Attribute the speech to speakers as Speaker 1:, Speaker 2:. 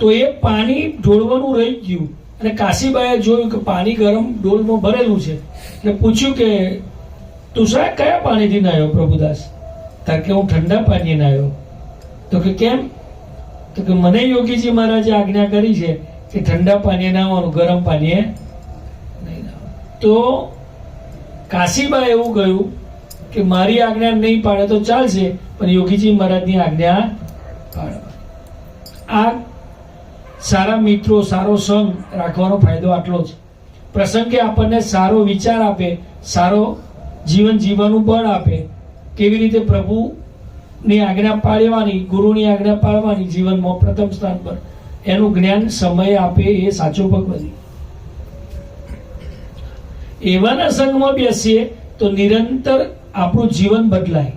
Speaker 1: તો એ પાણી ઢોળવાનું રહી ગયું. અને કાશીબાઈએ જોયું કે પાણી ગરમ ડોલમાં ભરેલું છે. એટલે પૂછ્યું કે, તું કયા પાણીથી નાહ્યો પ્રભુદાસ? તાર કે હું ઠંડા પાણીએ નાહ્યો તો કે, કેમ? તો કે, મને યોગીજી મહારાજે આજ્ઞા કરી છે કે ઠંડા પાણીએ નાહવાનું ગરમ પાણીએ નહીં તો કાશીબા એવું કહ્યું કે, મારી આજ્ઞા નહીં પાડે તો ચાલશે, પણ યોગીજી મહારાજની આજ્ઞા પાડવા. આ સારા મિત્રો, સારો સંગ રાખવાનો ફાયદો આટલો જ. પ્રસંગે આપણને સારો વિચાર આપે, સારો જીવન જીવવાનું બળ આપે, કેવી રીતે પ્રભુની આજ્ઞા પાળવાની, ગુરુની આજ્ઞા પાળવાની જીવનમાં પ્રથમ સ્થાન પર. એનું જ્ઞાન સમય આપે એ સાચો ભગવતી એવાના સંગમાં બેસીએ તો નિરંતર આપણું જીવન બદલાય.